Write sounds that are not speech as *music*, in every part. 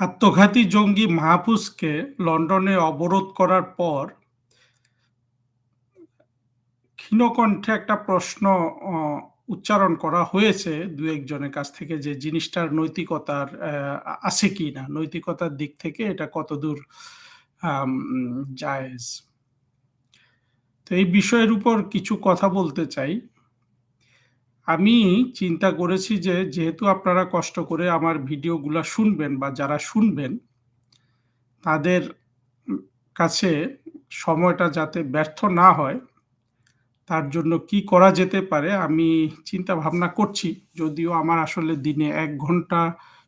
আত্মঘাতী জঙ্গি মাহফুজকে লন্ডনে অবরোধ করার পর ক্ষীণকণ্ঠে একটা প্রশ্ন উচ্চারণ করা হয়েছে দু একজনের কাছ থেকে যে জিনিসটার নৈতিকতার আ কি না, নৈতিকতার দিক থেকে এটা কতদূর জায়েজ? তো এই বিষয়ের উপর কিছু কথা বলতে চাই। আমি চিন্তা করেছি যে যেহেতু আপনারা কষ্ট করে আমার ভিডিওগুলো শুনবেন বা যারা শুনবেন তাদের কাছে সময়টা যাতে ব্যর্থ না হয়, তার জন্য কি করা যেতে পারে আমি চিন্তা ভাবনা করছি। যদিও আমার আসলে দিনে এক ঘণ্টা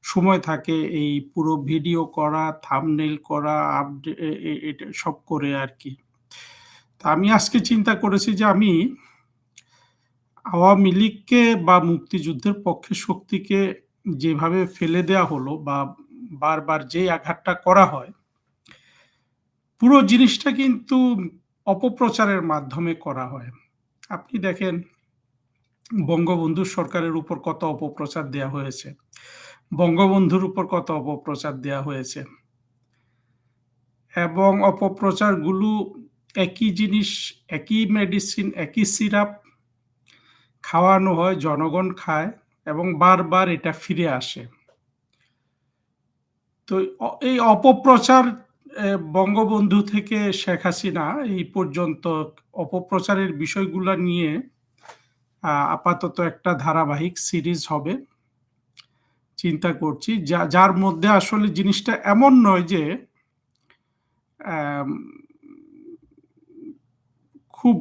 সময় থাকে এই পুরো ভিডিও করা, থামনেল করা, আপডে এ এ এটা সব করে আর কি তা আমি আজকে চিন্তা করেছি যে আমি আওয়ামী লীগকে বা মুক্তিযুদ্ধের পক্ষে শক্তিকে যেভাবে ফেলে দেয়া হলো বা বারবার যেই আঘাতটা করা হয় পুরো জিনিসটা কিন্তু অপপ্রচারের মাধ্যমে করা হয়। আপনি দেখেন বঙ্গবন্ধু সরকারের উপর কত অপপ্রচার দেয়া হয়েছে। বঙ্গবন্ধুর উপর কত অপপ্রচার দেয়া হয়েছে। এবং অপপ্রচারগুলো একই জিনিস, একই মেডিসিন, একই সিরাপ খাওয়ানো হয়, জনগণ খায় এবং বারবার এটা ফিরে আসে। তো এই অপপ্রচার বঙ্গবন্ধু থেকে শেখ হাসিনা এই পর্যন্ত অপপ্রচারের বিষয়গুলা নিয়ে আপাতত একটা ধারাবাহিক সিরিজ হবে। চিন্তা করছি। যা যার মধ্যে আসলে জিনিসটা এমন নয় যে খুব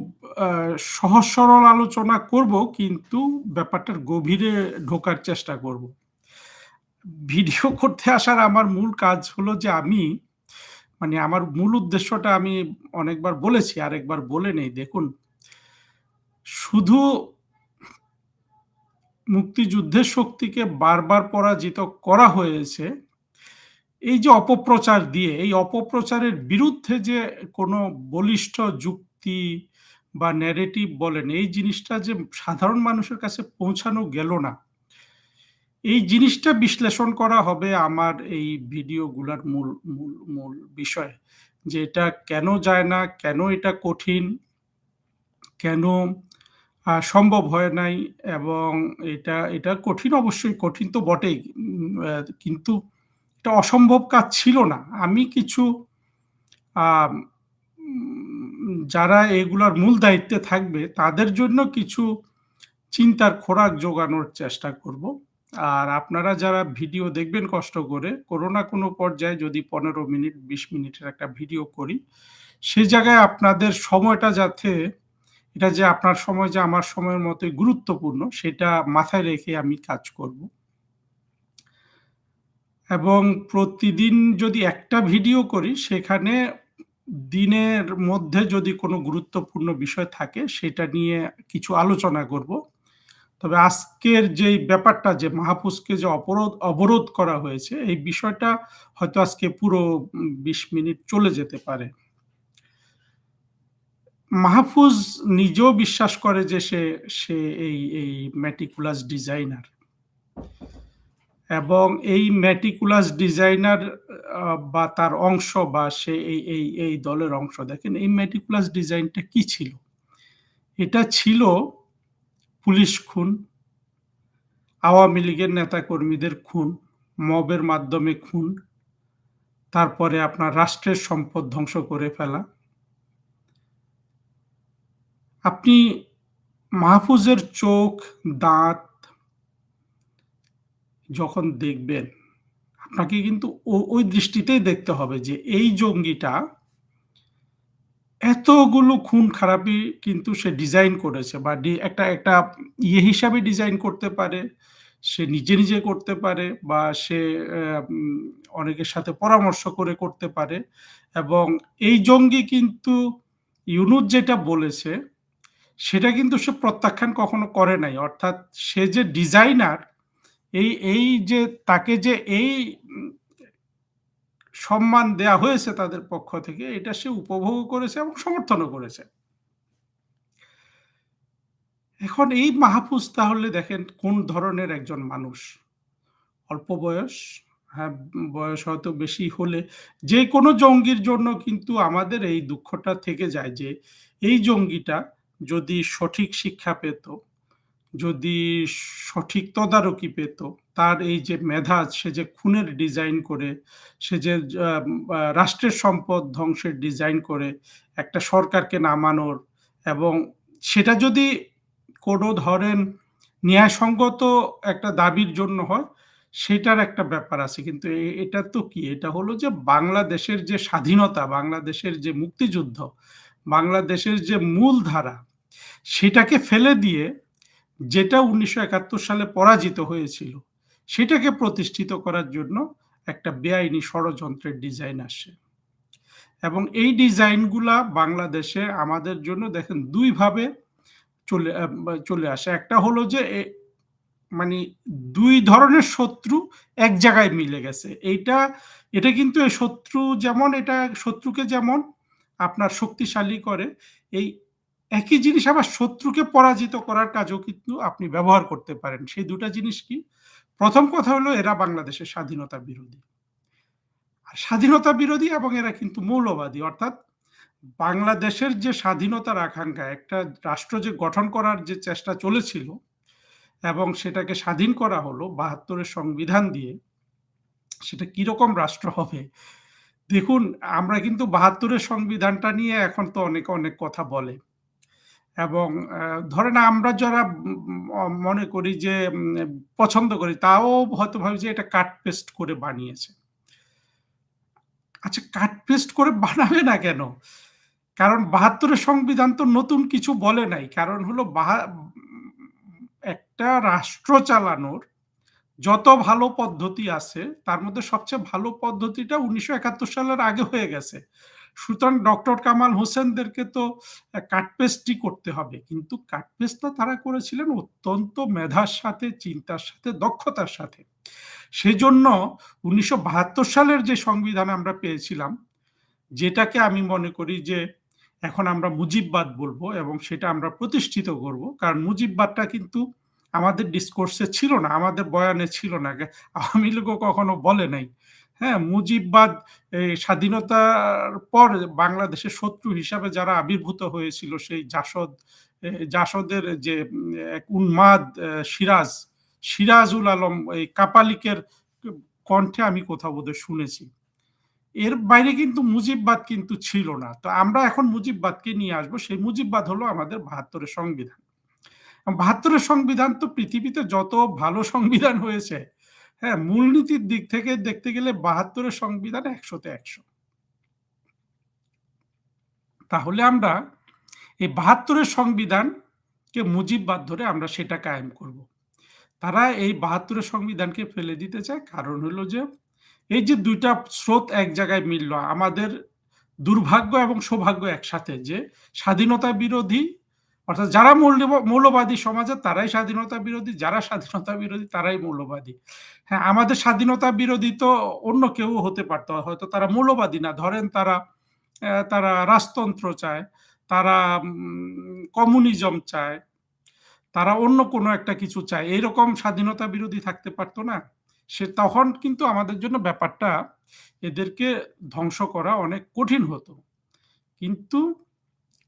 সহজ সরল আলোচনা করব কিন্তু ব্যাপারটার গভীরে ঢোকার চেষ্টা করব। ভিডিও করতে আসার আমার মূল কাজ হলো যে আমি মানে আমার মূল উদ্দেশ্যটা আমি অনেকবার বলেছি, আরেকবার বলে নেই। দেখুন শুধু মুক্তিযুদ্ধের শক্তিকে বারবার পরাজিত করা হয়েছে। এই যে অপপ্রচার দিয়ে, এই অপপ্রচারের বিরুদ্ধে যে কোনো বলিষ্ঠ যুক্তি বা ন্যারেটিভ বলেন, এই জিনিসটা যে সাধারণ মানুষের কাছে পৌঁছানো গেল না। এই জিনিসটা বিশ্লেষণ করা হবে আমার এই ভিডিওগুলার মূল মূল মূল বিষয়। যে এটা কেন যায় না? কেন এটা কঠিন? কেন সম্ভব হয় নাই? এবং এটা এটা কঠিন অবশ্যই কঠিন তো বটেই। কিন্তু এটা অসম্ভব কাজ ছিল না। আমি কিছু যারা এগুলার মূল দায়িত্বে থাকবে তাদের জন্য কিছু চিন্তার খোরাক জোগানোর চেষ্টা করব। আর আপনারা যারা ভিডিও দেখবেন কষ্ট করে, কোনো না কোনো পর্যায়ে যদি ১৫ মিনিট ২০ মিনিটের একটা ভিডিও করি, সে জায়গায় আপনাদের সময়টা যাতে এটা যে আপনার সময় যে আমার সময়ের মতোই গুরুত্বপূর্ণ সেটা মাথায় রেখে আমি কাজ করব। এবং প্রতিদিন যদি একটা ভিডিও করি সেখানে দিনের মধ্যে যদি কোনো গুরুত্বপূর্ণ বিষয় থাকে, সেটা নিয়ে কিছু আলোচনা করব। তবে আজকের যেই ব্যাপারটা যে মাহফুজকে যে অপরোধ অবরোধ করা হয়েছে, এই বিষয়টা হয়তো আজকে পুরো ২০ মিনিট চলে যেতে পারে। মাহফুজ নিজেও বিশ্বাস করে যে সে সে এই এই meticulous ডিজাইনার। এবং এই meticulous ডিজাইনার বা তার অংশ বা সে এই এই এই দলের অংশ। দেখেন এই meticulous ডিজাইনটা কি ছিল? এটা ছিল পুলিশ খুন, আওয়ামী লীগের নেতাকর্মীদের খুন, মবের মাধ্যমে খুন, তারপরে আপনার রাষ্ট্রের সম্পদ ধ্বংস করে ফেলা। আপনি মাহফুজের চোখ, দাঁত যখন দেখবেন, আপনাকে কিন্তু ওই দৃষ্টিতেই দেখতে হবে যে এই জঙ্গিটা এতগুলো খুন-খারাপি কিন্তু সে ডিজাইন করেছে বা একটা একটা ইয়ে হিসাবে ডিজাইন করতে পারে। সে নিজে, নিজে করতে পারে বা সে অনেকের সাথে পরামর্শ করে করতে পারে এবং এই জঙ্গি কিন্তু ইউনুস যেটা বলেছে, সেটা কিন্তু সে প্রত্যাখ্যান কখনো করে নাই। অর্থাৎ সে যে ডিজাইনার এই এই যে তাকে যে এই সম্মান দেয়া হয়েছে তাদের পক্ষ থেকে এটা সে উপভোগও করেছে এবং সমর্থনও করেছে। এখন এই মাহফুজ তাহলে দেখেন কোন ধরনের একজন মানুষ। অল্প বয়স, হ্যাঁ, বয়স হয়তো বেশি হলে যে কোনো জঙ্গির জন্য কিন্তু আমাদের এই দুঃখটা থেকে যায় যে এই জঙ্গিটা যদি সঠিক শিক্ষা পেত, যদি সঠিক তদারকি পেত, তার এই যে মেধা সে যে খুনের ডিজাইন করে, সে যে রাষ্ট্রের সম্পদ ধ্বংসের ডিজাইন করে একটা সরকারকে নামানোর এবং সেটা যদি কোনো ধরেন ন্যায়সঙ্গত একটা দাবির জন্য হয়, সেটার একটা ব্যাপার আছে। কিন্তু এটা তো কি? এটা হলো যে বাংলাদেশের যে স্বাধীনতা, বাংলাদেশের যে মুক্তিযুদ্ধ, বাংলাদেশের যে মূলধারা, সেটাকে ফেলে দিয়ে যেটা ১৯৭১ সালে পরাজিত হয়েছিল, সেটাকে প্রতিষ্ঠিত করার জন্য একটা বেআইনি ষড়যন্ত্রের ডিজাইন আসে। এবং এই ডিজাইনগুলা বাংলাদেশে আমাদের জন্য দেখেন দুইভাবে চলে চলে আসে। একটা হলো যে মানে দুই ধরনের শত্রু এক জায়গায় মিলে গেছে। এইটা এটা কিন্তু এই শত্রু যেমন এটা শত্রুকে যেমন আপনার শক্তিশালী করে, এই একই জিনিস আবার শত্রুকে পরাজিত করার কাজও কিন্তু আপনি ব্যবহার করতে পারেন। সেই ২ টা জিনিস কি? প্রথম কথা হলো এরা বাংলাদেশের স্বাধীনতা বিরোধী। আর স্বাধীনতা বিরোধী এবং এরা কিন্তু মৌলবাদী। অর্থাৎ বাংলাদেশের যে স্বাধীনতার আকাঙ্ক্ষা, একটা রাষ্ট্র যে গঠন করার যে চেষ্টা চলেছিল এবং সেটাকে স্বাধীন করা হলো বাহাত্তরের সংবিধান দিয়ে। সেটা কীরকম রাষ্ট্র হবে? দেখুন, আমরা কিন্তু বাহাত্তরের সংবিধানটা নিয়ে এখন তো অনেকে অনেক কথা বলে। এবং ধরেন আমরা যারা মনে করি যে পছন্দ করি তাও হয়তো ভাবি যে এটা কাট পেস্ট করে বানিয়েছে। আচ্ছা কাট পেস্ট করে বানাবে না কেন? কারণ বাহাত্তরের সংবিধান তো নতুন কিছু বলে নাই। কারণ হলো একটা রাষ্ট্র চালানোর যত ভালো পদ্ধতি আছে, তার মধ্যে সবচেয়ে ভালো পদ্ধতিটা ১৯৭১ সালের আগে হয়ে গেছে। সুতরাং ডক্টর কামাল হোসেনদেরকে তো আ কাট পেস্টই করতে হবে। কিন্তু কাট পেস্টটা তারা করেছিলেন অত্যন্ত মেধার সাথে, চিন্তার সাথে, দক্ষতার সাথে। সেজন্য ১৯৭২ সালের যে সংবিধান আমরা পেয়েছিলাম, যেটাকে আমি মনে করি যে এখন আমরা মুজিববাদ বলব এবং সেটা আমরা প্রতিষ্ঠিত করব। কারণ মুজিববাদটা কিন্তু আমাদের ডিসকোর্সে ছিল না, আমাদের বয়ানে ছিল না। আওয়ামী লীগও কখনো বলে নাই। হ্যাঁ? মুজিববাদ স্বাধীনতার পর বাংলাদেশের শত্রু হিসাবে যারা আবির্ভূত হয়েছিল সেই জাসদ, জাসদের যে এক উন্মাদ সিরাজ, সিরাজুল আলম এই কাপালিকের কণ্ঠে আমি কোথাও বোধহয় শুনেছি। এর বাইরে কিন্তু মুজিববাদ কিন্তু ছিল না। তো আমরা এখন মুজিববাদকে নিয়ে আসব। সেই মুজিববাদ হলো আমাদের বাহাত্তরের সংবিধান। বাহাত্তরের সংবিধান তো পৃথিবীতে যত ভালো সংবিধান হয়েছে, হ্যাঁ? মূলনীতির দিক থেকে দেখতে গেলে বাহাত্তরের সংবিধান একশোতে একশো তাহলে আমরা এই ৭২ এর সংবিধানকে মুজিববাদ ধরে আমরা সেটা কায়েম করব। তারা এই বাহাত্তরের সংবিধানকে ফেলে দিতে চায়। কারণ হলো যে এই যে দুইটা স্রোত এক জায়গায় মিলল, আমাদের দুর্ভাগ্য এবং সৌভাগ্য একসাথে যে স্বাধীনতা বিরোধী অর্থাৎ যারা মৌলব মৌলবাদী সমাজে তারাই স্বাধীনতা বিরোধী, যারা স্বাধীনতা বিরোধী তারাই মৌলবাদী। হ্যাঁ, আমাদের স্বাধীনতা বিরোধী তো অন্য কেউ হতে পারত। হয়তো তারা মৌলবাদী না। ধরেন তারা তারা রাজতন্ত্র চায়, তারা কমিউনিজম চায়, তারা অন্য কোনো একটা কিছু চায়। এরকম স্বাধীনতা বিরোধী থাকতে পারত না? সে তখন কিন্তু আমাদের জন্য ব্যাপারটা এদেরকে ধ্বংস করা অনেক কঠিন হতো। কিন্তু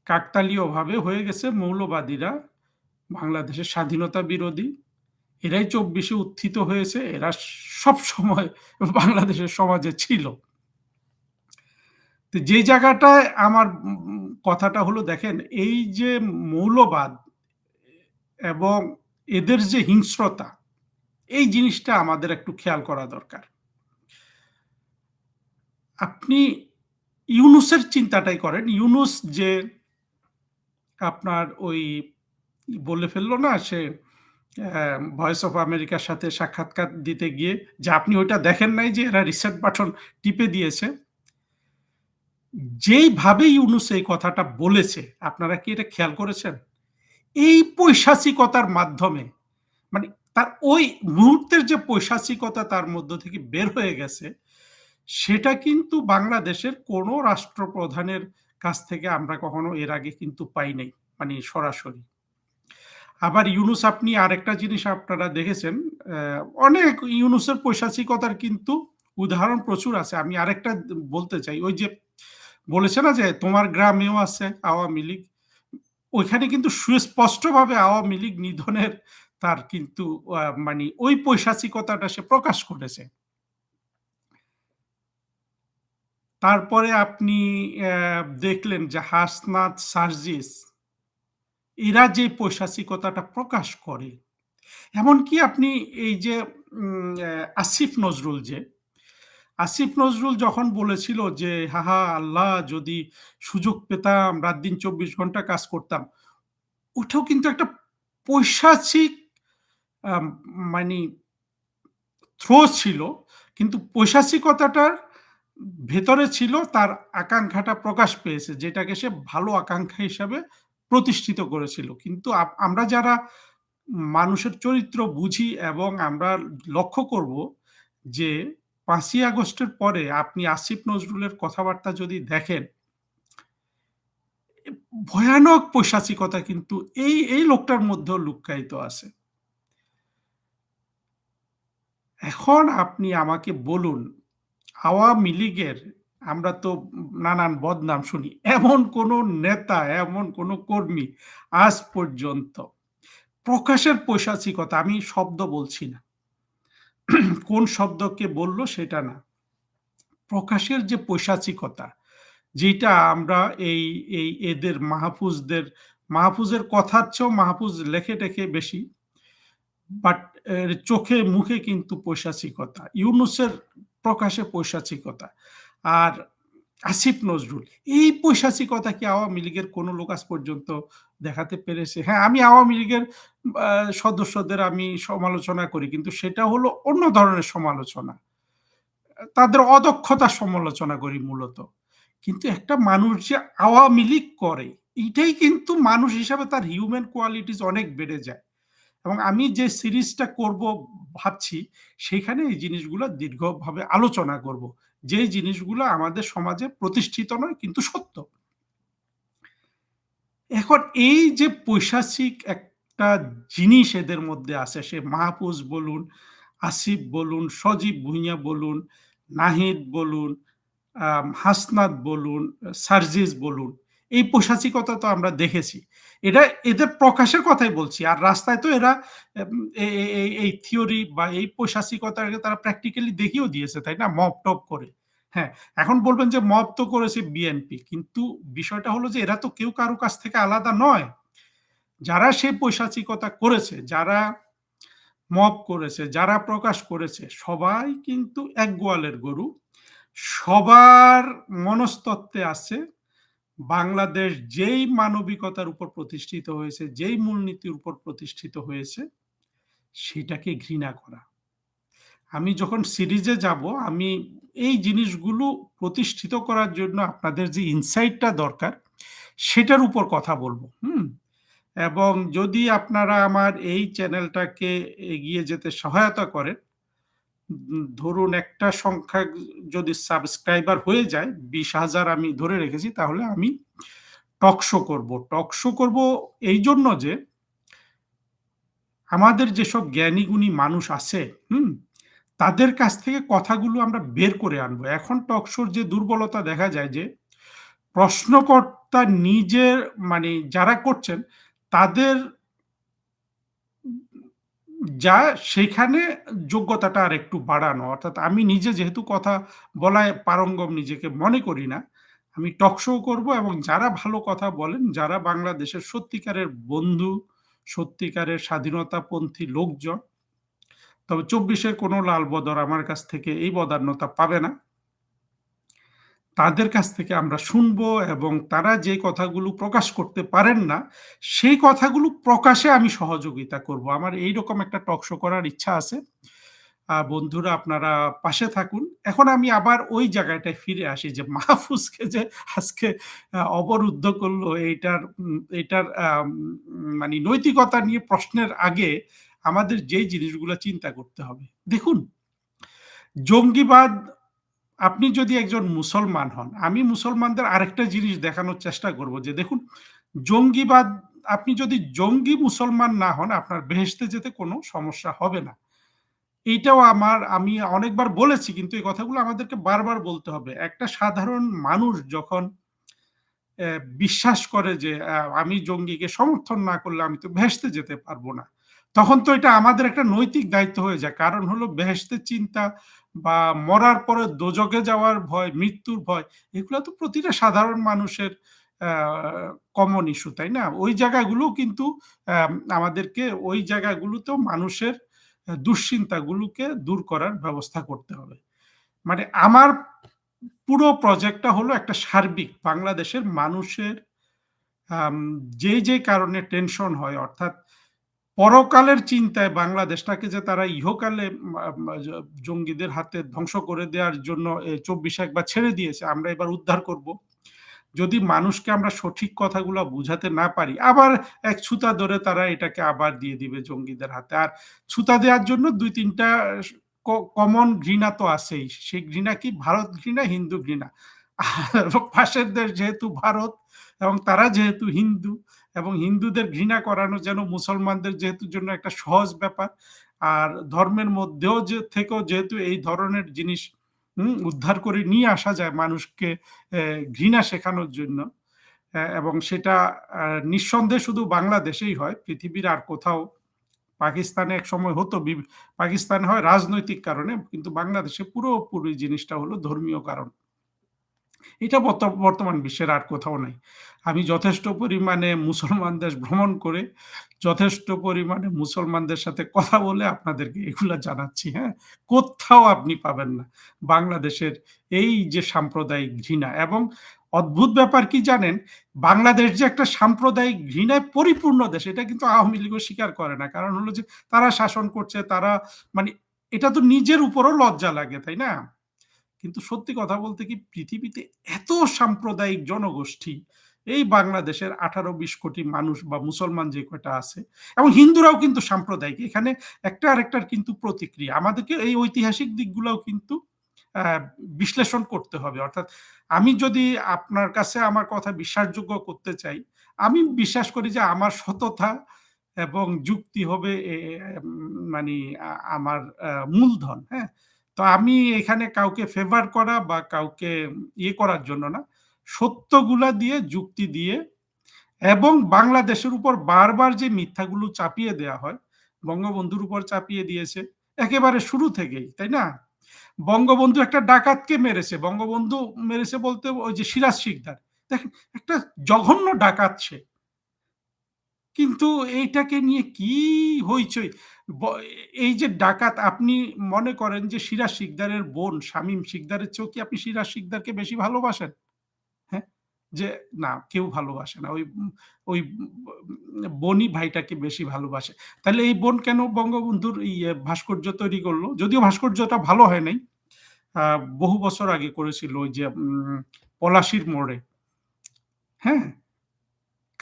কাকতালীয়ভাবে হয়ে গেছে মৌলবাদীরা বাংলাদেশের স্বাধীনতা বিরোধী। এরাই ২৪ এ উত্থিত হয়েছে। এরা সবসময় বাংলাদেশের সমাজে ছিল। তো যে জায়গাটায় আমার কথাটা হলো দেখেন এই যে মৌলবাদ এবং এদের যে হিংস্রতা, এই জিনিসটা আমাদের একটু খেয়াল করা দরকার। আপনি ইউনুসের চিন্তাটাই করেন। ইউনুস যে আপনার ওই বলে ফেলল না সে ভয়েস অফ আমেরিকার সাথে সাক্ষাৎকার দিতে গিয়ে যে আপনি ওইটা দেখেন নাই যে এরা রিসেট বাটন টিপে দিয়েছে। যেইভাবে ইউনূস এই কথাটা বলেছে, আপনারা কি এটা খেয়াল করেছেন? এই পৈশাচিকতার মাধ্যমে মানে তার ওই মুহূর্তের যে পৈশাচিকতা তার মধ্য থেকে বের হয়ে গেছে, সেটা কিন্তু বাংলাদেশের কোনো রাষ্ট্রপ্রধানের কাছ থেকে আমরা কখনো এর আগে কিন্তু পাই নাই। মানে সরাসরি। আবার ইউনুস আপনি আরেকটা জিনিস আপনারা দেখেছেন, অনেক ইউনুসের পৈশাচিকতার কিন্তু উদাহরণ প্রচুর আছে। আমি আরেকটা বলতে চাই। ওই যে বলেছে না যে তোমার গ্রামেও আছে আওয়ামী লীগ। ওইখানে কিন্তু সুস্পষ্টভাবে আওয়ামী লীগ নিধনের তার কিন্তু মানে ওই পৈশাচিকতাটা সে প্রকাশ করেছে। তারপরে আপনি দেখলেন যে হাসনাত, সার্জিস এরা যে পৈশাচিকতাটা প্রকাশ করে, এমনকি আপনি এই যে আসিফ নজরুল যে, আসিফ নজরুল যখন বলেছিল যে, "হা, হা আল্লাহ যদি সুযোগ পেতাম রাত-দিন ২৪ ঘণ্টা কাজ করতাম।" ওটাও কিন্তু একটা পৈশাচিক মানে থ্রো ছিল। কিন্তু পৈশাচিকতাটার ভেতরে ছিল তার আকাঙ্খাটা প্রকাশ পেয়েছে। যেটাকে সে ভালো আকাঙ্ক্ষা হিসাবে প্রতিষ্ঠিত করেছিল। কিন্তু আমরা যারা মানুষের চরিত্র বুঝি এবং আমরা লক্ষ্য করব যে পাঁচই আগস্টের পরে আপনি আসিফ নজরুলের কথাবার্তা যদি দেখেন ভয়ানক পৈশাচিকতা কিন্তু এই, এই লোকটার মধ্যেও লুক্কায়িত আছে। এখন আপনি আমাকে বলুন, আওয়ামী লীগের আমরা তো নানান বদনাম শুনি। এমন কোন নেতা, এমন কোন কর্মী আজ পর্যন্ত প্রকাশের পৈশাচিকতা আমি শব্দ বলছি না। কোন শব্দকে বলল সেটা না। প্রকাশের যে পৈশাচিকতা, যেটা আমরা এই, এই এদের মাহফুজদের মাহফুজের কথার চেয়েও মাহফুজ লেখে-টেখে বেশি। বাট চোখে মুখে কিন্তু পৈশাচিকতা। ইউনূসের প্রকাশে পৈশাচিকতা। আর আসিফ নজরুল এই পৈশাচিকতা কি আওয়ামী লীগের কোন লোক আজ পর্যন্ত দেখাতে পেরেছে? হ্যাঁ, আমি আওয়ামী লীগের সদস্যদের আমি সমালোচনা করি। কিন্তু সেটা হলো অন্য ধরনের সমালোচনা। তাদের অদক্ষতা সমালোচনা করি মূলত। কিন্তু একটা মানুষ যে আওয়ামী লীগ করে, এইটাই কিন্তু মানুষ হিসাবে তার হিউম্যান কোয়ালিটিস অনেক বেড়ে যায়। এবং আমি যে সিরিজটা করব ভাবছি, সেখানে এই জিনিসগুলো দীর্ঘভাবে আলোচনা করব। যেই জিনিসগুলো আমাদের সমাজে প্রতিষ্ঠিত নয় কিন্তু সত্য। এখন এই যে পৈশাচিক একটা জিনিস এদের মধ্যে আছে, সে মাহফুজ বলুন, আসিফ বলুন, সজীব ভুঁইয়া বলুন, নাহিদ বলুন, হাসনাত বলুন, সার্জিস বলুন, এই পৈশাচিকতা তো আমরা দেখেছি। এটা এদের প্রকাশের কথাই বলছি। আর রাস্তায় তো এরা এই থিওরি বা এই পৈশাচিকতাকে তারা প্র্যাকটিক্যালি দেখিয়েও দিয়েছে, তাই না? মপ টপ করে। হ্যাঁ, এখন বলবেন যে মব তো করেছে বিএনপি। কিন্তু বিষয়টা হলো যে এরা তো কেউ কারও কাছ থেকে আলাদা নয়। যারা সেই পৈশাচিকতা করেছে, যারা মব করেছে, যারা প্রকাশ করেছে, সবাই কিন্তু এক গোয়ালের গরু। সবার মনস্তত্ত্বে আছে বাংলাদেশ যেই মানবিকতার উপর প্রতিষ্ঠিত হয়েছে, যেই মূলনীতির উপর প্রতিষ্ঠিত হয়েছে, সেটাকে ঘৃণা করা। আমি যখন সিরিজে যাব, আমি এই জিনিসগুলো প্রতিষ্ঠিত করার জন্য আপনাদের যে ইনসাইট টা দরকার, সেটার উপর কথা বলব হুম? এবং যদি আপনারা আমার এই চ্যানেলটাকে এগিয়ে যেতে সহায়তা করেন, ধরুন একটা সংখ্যা যদি সাবস্ক্রাইবার হয়ে যায়, ২০,০০০ আমি ধরে রেখেছি, তাহলে আমি টক শো করব। টক শো করব এইজন্য যে আমাদের যেসব জ্ঞানী-গুণী মানুষ আছে, হুম? তাদের কাছ থেকে কথাগুলো আমরা বের করে আনব। এখন টক শোর যে দুর্বলতা দেখা যায় যে, প্রশ্নকর্তা নিজের মানে যারা করছেন তাদের যা সেখানে যোগ্যতাটা আর একটু বাড়ানো। অর্থাৎ আমি নিজে যেহেতু কথা বলায় পারঙ্গম নিজেকে মনে করি না। আমি টক শো করব এবং যারা ভালো কথা বলেন, যারা বাংলাদেশের সত্যিকারের বন্ধু, সত্যিকারের স্বাধীনতাপন্থী লোকজন, তবে চব্বিশের কোনো লাল বদর আমার কাছ থেকে এই বদান্যতা পাবে না। তাদের কাছ থেকে আমরা শুনব এবং তারা যে কথাগুলো প্রকাশ করতে পারেন না, সেই কথাগুলো প্রকাশে আমি সহযোগিতা করব। আমার এই রকম একটা টক শো করার ইচ্ছা আছে। বন্ধুরা আপনারা পাশে থাকুন। এখন আমি আবার ওই জায়গাটায় ফিরে আসি যে মাহফুজকে যে আজকে অবরুদ্ধ করল এইটার এইটার মানি নৈতিকতা নিয়ে প্রশ্নের আগে আমাদের যেই জিনিসগুলো চিন্তা করতে হবে। দেখুন, জঙ্গিবাদ আপনি যদি একজন মুসলমান হন, আমি মুসলমানদের আরেকটা জিনিস দেখানোর চেষ্টা করব যে দেখুন, জঙ্গিবাদ আপনি যদি জঙ্গি মুসলমান না হন, আপনার বেহেশতে যেতে কোনো সমস্যা হবে না। এইটাও আমার আমি অনেকবার বলেছি কিন্তু এই কথাগুলো আমাদেরকে বারবার বলতে হবে। একটা সাধারণ মানুষ যখন বিশ্বাস করে যে আমি জঙ্গিকে সমর্থন না করলে আমি তো বেহেশতে যেতে পারব না। তখন তো এটা আমাদের একটা নৈতিক দায়িত্ব হয়ে যায়। কারণ হলো বেহেশতের চিন্তা বা মরার পরে দোজখে যাওয়ার ভয়, মৃত্যুর ভয় এগুলো তো প্রতিটা সাধারণ মানুষের কমন ইস্যু, তাই না? ওই জায়গাগুলো কিন্তু আমাদেরকে ওই জায়গাগুলোতেও মানুষের দুশ্চিন্তাগুলোকে দূর করার ব্যবস্থা করতে হবে। মানে আমার পুরো প্রজেক্টটা হলো একটা সার্বিক বাংলাদেশের মানুষের যে, যে কারণে টেনশন হয় অর্থাৎ পরকালের চিন্তায় বাংলাদেশটাকে যে তারা ইহকালে জঙ্গিদের হাতে ধ্বংস করে দেওয়ার জন্য ২৪ একবার ছেড়ে দিয়েছে। আমরা এবার উদ্ধার করব। যদি মানুষকে আমরা সঠিক কথাগুলো বুঝাতে না পারি, আবার এক ছুতা ধরে তারা এটাকে আবার দিয়ে দিবে জঙ্গিদের হাতে। আর ছুতা দেওয়ার জন্য ২-৩ টা স ক কমন ঘৃণা তো আছেই। সেই ঘৃণা কি? ভারত ঘৃণা, হিন্দু ঘৃণা। পাশের দেশ যেহেতু ভারত এবং তারা যেহেতু হিন্দু এবং হিন্দুদের ঘৃণা করানো যেন মুসলমানদের যেহেতু জন্য একটা সহজ ব্যাপার। আর ধর্মের মধ্যেও যে থেকেও যেহেতু এই ধরনের জিনিস উদ্ধার করে নিয়ে আসা যায় মানুষকে ঘৃণা শেখানোর জন্য। এবং সেটা নিঃসন্দেহে শুধু বাংলাদেশেই হয়। পৃথিবীর আর কোথাও পাকিস্তানে এক সময় হতো পাকিস্তানে হয় রাজনৈতিক কারণে, কিন্তু বাংলাদেশে পুরোপুরি জিনিসটা হলো ধর্মীয় কারণ। এটা বর্ত বর্তমান বিশ্বের আর কোথাও নাই। আমি যথেষ্ট পরিমাণে মুসলমান দেশ ভ্রমণ করে, যথেষ্ট পরিমাণে মুসলমানদের সাথে কথা বলে আপনাদেরকে এগুলা জানাচ্ছি, হ্যাঁ? কোত্থাও আপনি পাবেন না। বাংলাদেশের এই যে সাম্প্রদায়িক ঘৃণা এবং অদ্ভুত ব্যাপার কি জানেন? বাংলাদেশ যে একটা সাম্প্রদায়িক ঘৃণায় পরিপূর্ণ দেশ এটা কিন্তু আওয়ামী লীগও স্বীকার করে না। কারণ হলো যে তারা শাসন করছে, তারা মানে এটা তো নিজের উপরও লজ্জা লাগে, তাই না? কিন্তু সত্যি কথা বলতে কি পৃথিবীতে এত সাম্প্রদায়িক জনগোষ্ঠী এই বাংলাদেশের ১৮-২০ কোটি মানুষ বা মুসলমান যে কয়টা আছে এবং হিন্দুরাও কিন্তু সাম্প্রদায়িক। এখানে একটা আরেকটার কিন্তু প্রতিক্রিয়া। আমাদেরকে এই ঐতিহাসিক দিকগুলাও কিন্তু বিশ্লেষণ করতে হবে। অর্থাৎ আমি যদি আপনার কাছে আমার কথা বিশ্বাসযোগ্য করতে চাই, আমি বিশ্বাস করি যে আমার সততা এবং যুক্তি হবে মানি আমার মূলধন, হ্যাঁ? তো আমি এখানে কাউকে ফেভার করা বা কাউকে ইয়ে করার জন্য না। সত্যগুলা দিয়ে, যুক্তি দিয়ে এবং বাংলাদেশের উপর বারবার যে মিথ্যাগুলো চাপিয়ে দেয়া হয়, বঙ্গবন্ধুর উপর চাপিয়ে দিয়েছে একেবারে শুরু থেকেই, তাই না? বঙ্গবন্ধু একটা ডাকাতকে মেরেছে। বঙ্গবন্ধু মেরেছে বলতে ওই যে সিরাজ শিকদার। দেখেন একটা জঘন্য ডাকাত সে। কিন্তু এইটাকে নিয়ে কি হইচই! এই যে ডাকাত, আপনি মনে করেন যে সিরাজ শিকদারের বোন, শামীম শিকদারের কি আপনি সিরাজ শিকদারকে বেশি ভালোবাসেন? হ্যাঁ? যে না, কেউ ভালোবাসে না। ওই ওই বনি ভাইটাকে বেশি ভালোবাসে। তাহলে এই বোন কেন বঙ্গবন্ধুর ইয়ে ভাস্কর্য তৈরি করল যদিও ভাস্কর্যটা ভালো হয় নাই। বহু বছর আগে করেছিল ওই যে পলাশির মোড়ে। হ্যাঁ?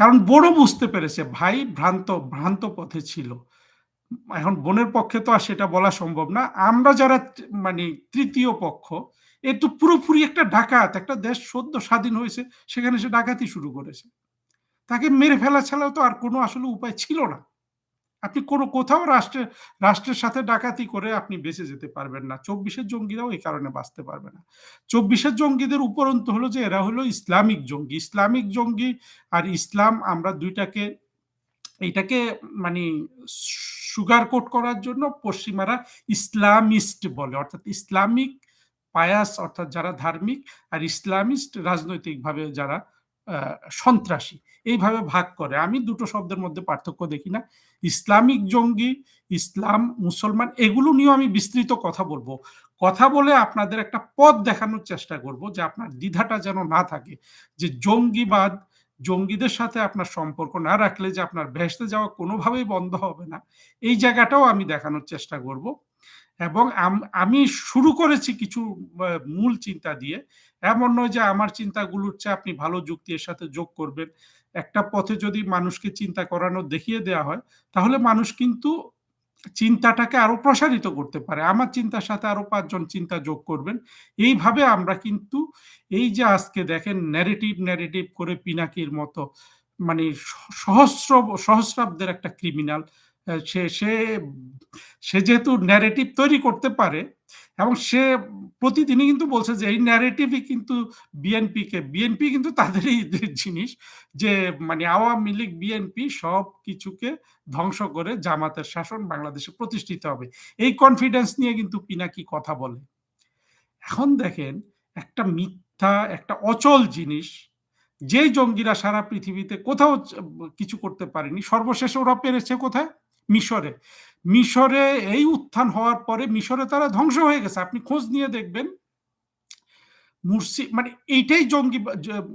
কারণ বোনও বুঝতে পেরেছে ভাই ভ্রান্ত ভ্রান্ত পথে ছিল। এখন বোনের পক্ষে তো আর সেটা বলা সম্ভব না। আমরা যারা মানে তৃতীয় পক্ষ, এ তো পুরোপুরি একটা ডাকাত। একটা দেশ সদ্য স্বাধীন হয়েছে, সেখানে সে ডাকাতি শুরু করেছে। তাকে মেরে ফেলা ছাড়াও তো আর কোনো আসলে উপায় ছিল না। আপনি কোনো কোথাও রাষ্ট্রের রাষ্ট্রের সাথে ডাকাতি করে আপনি বেঁচে যেতে পারবেন না। চব্বিশের জঙ্গিরাও এই কারণে বাঁচতে পারবে না। ২৪ এর জঙ্গিদের উপরন্তু হলো যে এরা হলো ইসলামিক জঙ্গি। ইসলামিক জঙ্গি আর ইসলাম আমরা ২ টাকে এইটাকে মানি সুগার কোট করার জন্য পশ্চিমারা ইসলামিস্ট বলে। অর্থাৎ ইসলামিক পায়াস অর্থাৎ যারা ধার্মিক আর ইসলামিস্ট রাজনৈতিকভাবে যারা সন্ত্রাসী। এইভাবে ভাগ করে। আমি দুটো শব্দের মধ্যে পার্থক্য দেখি না। ইসলামিক জঙ্গি, ইসলাম, মুসলমান এগুলো নিয়েও আমি বিস্তৃত কথা বলব কথা বলে আপনাদের একটা পথ দেখানোর চেষ্টা করব যে আপনার দ্বিধাটা যেন না থাকে। যে জঙ্গিবাদ, জঙ্গিদের সাথে আপনার সম্পর্ক না রাখলে যে আপনার ভেস্তে যাওয়া কোনোভাবেই বন্ধ হবে না। এই জায়গাটাও আমি দেখানোর চেষ্টা করব। এবং আমি শুরু করেছি কিছু মূল চিন্তা দিয়ে। এমন নয় যে আমার চিন্তাগুলোর চেয়ে আপনি ভালো যুক্তি এর সাথে যোগ করবেন। একটা পথে যদি মানুষকে চিন্তা করানো দেখিয়ে দেয়া হয়, তাহলে মানুষ কিন্তু চিন্তাটাকে আরও প্রসারিত করতে পারে। আমার চিন্তার সাথে আরও পাঁচজন চিন্তা যোগ করবেন। এইভাবে আমরা কিন্তু এই যে আজকে দেখেন ন্যারেটিভ, ন্যারেটিভ করে পিনাকির মতো মানে সহস্র সহস্রাব্দের একটা ক্রিমিনাল সে সে সে যেহেতু ন্যারেটিভ তৈরি করতে পারে এবং সে প্রতিদিনই কিন্তু বলছে যে এই ন্যারেটিভই কিন্তু বিএনপিকে বিএনপি কিন্তু তাদেরই *laughs* জিনিস যে মানে আওয়ামী লীগ, বিএনপি সব কিছুকে ধ্বংস করে জামাতের শাসন বাংলাদেশে প্রতিষ্ঠিত হবে। এই কনফিডেন্স নিয়ে কিন্তু পিনাকি কথা বলে। এখন দেখেন একটা মিথ্যা, একটা অচল জিনিস যেই জঙ্গিরা সারা পৃথিবীতে কোথাও কিছু করতে পারেনি, সর্বশেষে ওরা পেরেছে কোথায়? মিশরে। মিশরে এই উত্থান হওয়ার পরে মিশরে তারা ধ্বংস হয়ে গেছে। আপনি খোঁজ নিয়ে দেখবেন মানে এইটাই জঙ্গি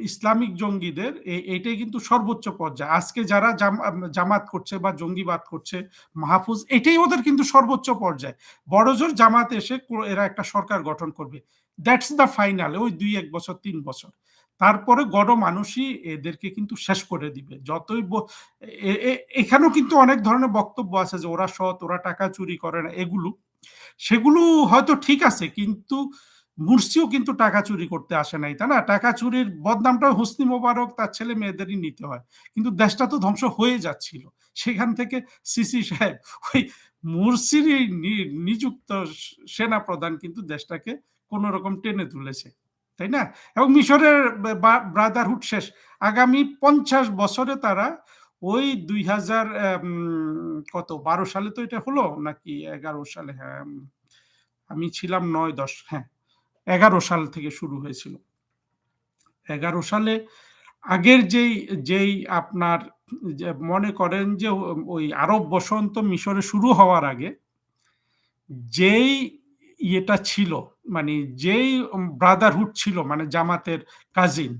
ইসলামিক জঙ্গিদের এইটাই কিন্তু সর্বোচ্চ পর্যায়। আজকে যারা জাম জামাত করছে বা জঙ্গিবাদ করছে, মাহফুজ এটাই ওদের কিন্তু সর্বোচ্চ পর্যায়। বড়জোর জামাত এসে এরা একটা সরকার গঠন করবে। দ্যাটস দ্য ফাইনাল ওই ২-১ বছর তিন বছর। তারপরে গড় মানুষই এদেরকে কিন্তু শেষ করে দিবে। যতই এখানেও কিন্তু অনেক ধরনের বক্তব্য আছে যে ওরা সৎ, ওরা টাকা চুরি করে না এগুলো। সেগুলো হয়তো ঠিক আছে কিন্তু মুরসিও কিন্তু টাকা চুরি করতে আসে নাই, তাই না? টাকা চুরির বদনামটা হোসনি মোবারক তার ছেলে-মেয়েদেরই নিতে হয়। কিন্তু দেশটা তো ধ্বংস হয়ে যাচ্ছিল। সেখান থেকে সিসি সাহেব ওই মুরসিরই নি নিযুক্ত সেনা প্রধান কিন্তু দেশটাকে কোন রকম টেনে তুলেছে। তাই না? এবং মিশরের ব্রাদারহুড শেষ। আগামী ৫০ বছরে তারা ওই দুই হাজার কত ১২ সালে তো এটা হলো নাকি ১১ সালে? হ্যাঁ, আমি ছিলাম নয় দশ হ্যাঁ, ১১ সাল থেকে শুরু হয়েছিল। ১১ সালে আগের যেই যেই আপনার মনে করেন যে ওই আরব বসন্ত মিশরে শুরু হওয়ার আগে যেই ইয়েটা ছিল মানে যেই ব্রাদারহুড ছিল মানে জামাতের কাজিন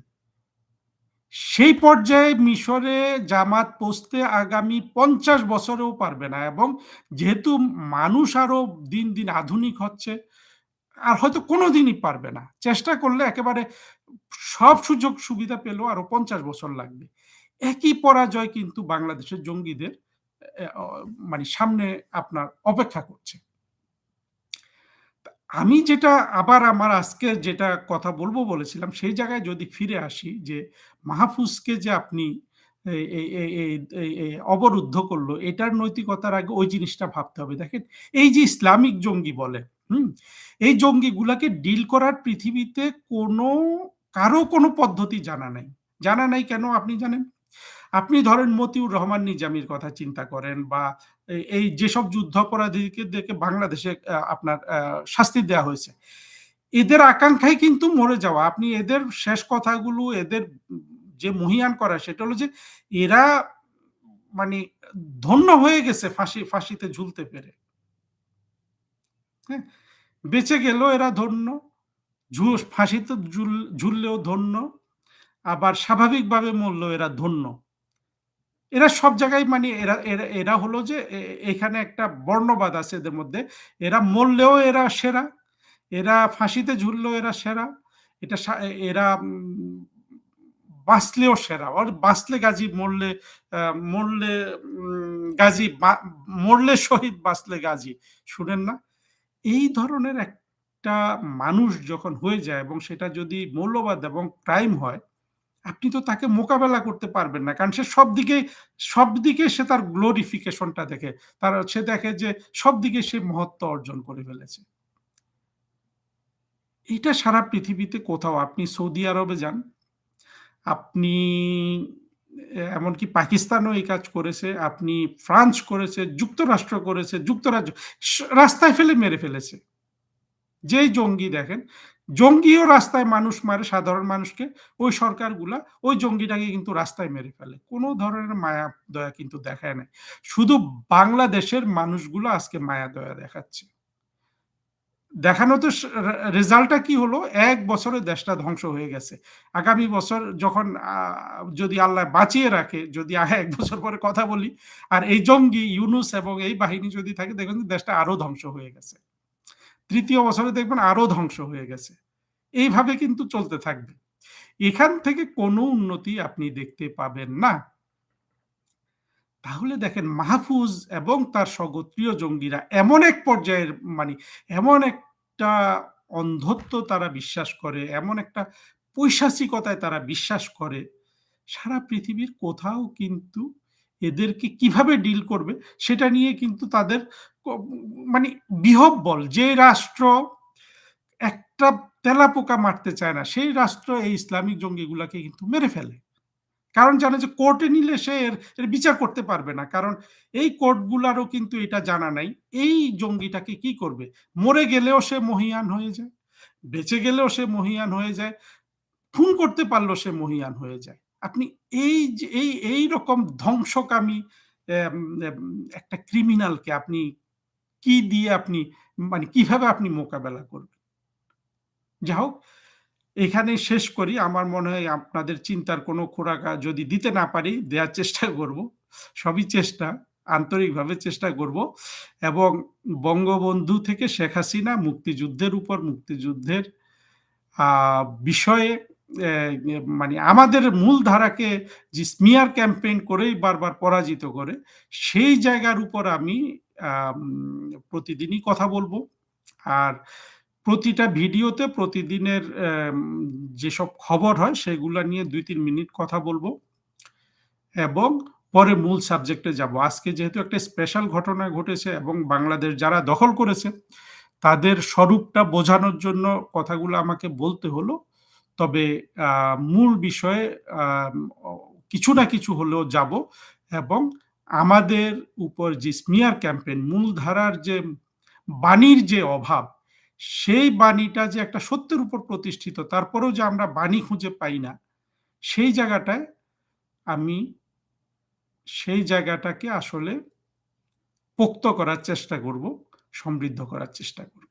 সেই পর্যায়ে মিশরে জামাত পৌঁছতে আগামী ৫০ বছরেও পারবে না এবং যেহেতু মানুষ আরও দিন, দিন আধুনিক হচ্ছে, আর হয়তো কোনদিনই পারবে না। চেষ্টা করলে একেবারে সব সুযোগ সুবিধা পেলেও আরও ৫০ বছর লাগবে। একই পরাজয় কিন্তু বাংলাদেশের জঙ্গিদের মানে সামনে আপনার অপেক্ষা করছে। আমি যেটা আবার আমার আজকে যেটা কথা বলব বলেছিলাম সেই জায়গায় যদি ফিরে আসি যে মাহফুজকে যে আপনি অবরুদ্ধ করল এটার নৈতিকতার আগে ওই জিনিসটা ভাবতে হবে। দেখেন এই যে ইসলামিক জঙ্গি বলে, হুম? এই জঙ্গিগুলাকে ডিল করার পৃথিবীতে কোনো কারও কোনো পদ্ধতি জানা নাই। জানা নাই কেন আপনি জানেন? আপনি ধরেন মতিউর রহমান নিজামির কথা চিন্তা করেন বা এই যেসব যুদ্ধাপরাধীকে দেখে বাংলাদেশে আপনার শাস্তি দেয়া হয়েছে। এদের আকাঙ্ক্ষাই কিন্তু মরে যাওয়া। আপনি এদের শেষ কথাগুলো এদের যে মহীয়ান করা সেটা হলো যে এরা মানে ধন্য হয়ে গেছে ফাঁসি ফাঁসিতে ঝুলতে পেরে। হ্যাঁ? বেঁচে গেলেও এরা ধন্য, ফাঁসিতে ঝুল ঝুললেও ধন্য, আবার স্বাভাবিকভাবে মরলেও এরা ধন্য। এরা সব জায়গায় মানে এরা এরা হলো যে এখানে একটা বর্ণবাদ আছে এদের মধ্যে। এরা মরলেও এরা সেরা, এরা ফাঁসিতে ঝুললেও এরা সেরা। এটা এরা বাঁচলেও সেরা। ওর বাঁচলে গাজী মরলে মরলে গাজী মরলে শহীদ বাঁচলে গাজী। শুনেন না? এই ধরনের একটা মানুষ যখন হয়ে যায় এবং সেটা যদি মৌলবাদ এবং ক্রাইম হয়, আপনি তো তাকে মোকাবেলা করতে পারবেন না। কারণ সে সব দিকে সব দিকে সে তার গ্লোরিফিকেশনটা দেখে। তার সে দেখে যে সব দিকে সে মহত্ব অর্জন করে ফেলেছে। এটা সারা পৃথিবীতে কোথাও আপনি সৌদি আরবে যান, আপনি এমনকি পাকিস্তানও এই কাজ করেছে, আপনি ফ্রান্স করেছে, যুক্তরাষ্ট্র করেছে, যুক্তরাজ্য রাস্তায় ফেলে মেরে ফেলেছে। যেই জঙ্গি দেখেন, জঙ্গিও রাস্তায় মানুষ মারে সাধারণ মানুষকে, ওই সরকারগুলা ওই জঙ্গিটাকে কিন্তু রাস্তায় মেরে ফেলে। কোন ধরনের মায়া দয়া কিন্তু দেখায় নাই। শুধু বাংলাদেশের মানুষগুলো আজকে মায়া দয়া দেখাচ্ছে। দেখানো তো রেজাল্টটা কি হলো? এক বছরে দেশটা ধ্বংস হয়ে গেছে। আগামী বছর যখন যদি আল্লাহ বাঁচিয়ে রাখে, যদি ১ বছর পরে কথা বলি, আর এই জঙ্গি ইউনুস এবং এই বাহিনী যদি থাকে দেখুন দেশটা আরও ধ্বংস হয়ে গেছে। ৩য় বছরে দেখবেন আরও ধ্বংস হয়ে গেছে। এইভাবে কিন্তু চলতে থাকবে। এখান থেকে কোনো উন্নতি আপনি দেখতে পাবেন না। তাহলে দেখেন মাহফুজ এবং তার স্বগোত্রীয় জঙ্গিরা এমন এক পর্যায়ের মানে এমন একটা অন্ধত্ব তারা বিশ্বাস করে, এমন একটা পৈশাচিকতায় তারা বিশ্বাস করে, সারা পৃথিবীর কোথাও কিন্তু এদেরকে কীভাবে ডিল করবে সেটা নিয়ে কিন্তু তাদের মানে বিহব্বল যে রাষ্ট্র একটা তেলাপোকা মারতে চায় না সেই রাষ্ট্র এই ইসলামিক জঙ্গিগুলাকে কিন্তু মেরে ফেলে। কারণ জানে যে কোর্টে নিলে সে এর, এর বিচার করতে পারবে না। কারণ এই কোর্টগুলারও কিন্তু এটা জানা নাই। এই জঙ্গিটাকে কি করবে? মরে গেলেও সে মহিয়ান হয়ে যায়। বেঁচে গেলেও সে মহিয়ান হয়ে যায়। খুন করতে পারলেও সে মহিয়ান হয়ে যায়। আপনি এই যে এই এইরকম ধ্বংসকামী এম এম একটা ক্রিমিনালকে আপনি কি দিয়ে আপনি মানে কীভাবে আপনি মোকাবেলা করবেন? যা হোক, এখানেই শেষ করি। আমার মনে হয় আপনাদের চিন্তার কোনো খোরাক যদি দিতে না পারি, দেওয়ার চেষ্টা করব। সবই চেষ্টা, আন্তরিকভাবে চেষ্টা করব এবং বঙ্গবন্ধু থেকে শেখ হাসিনা মুক্তিযুদ্ধের উপর মুক্তিযুদ্ধের বিষয়ে মানে আমাদের মূল ধারাকে যে স্মিয়ার ক্যাম্পেইন করেই বারবার পরাজিত করে, সেই জায়গার উপর আমি প্রতিদিনই কথা বলব আর প্রতিটা ভিডিওতে প্রতিদিনের যেসব খবর হয় সেগুলো নিয়ে ২-৩ মিনিট কথা বলব এবং পরে মূল সাবজেক্টে যাব। আজকে যেহেতু একটা স্পেশাল ঘটনা ঘটেছে এবং বাংলাদেশ যারা দখল করেছে, তাদের স্বরূপটা বোঝানোর জন্য কথাগুলো আমাকে বলতে হলো। তবে মূল বিষয়ে কিছু না কিছু হলেও যাব এবং আমাদের উপর যে স্মিয়ার ক্যাম্পেইন মূলধারার যে বাণীর যে অভাব, সেই বাণীটা যে একটা সত্যের উপর প্রতিষ্ঠিত, তারপরেও যে আমরা বাণী খুঁজে পাই না, সেই জায়গাটায় আমি সেই জায়গাটাকে আসলে পোক্ত করার চেষ্টা করব, সমৃদ্ধ করার চেষ্টা করব।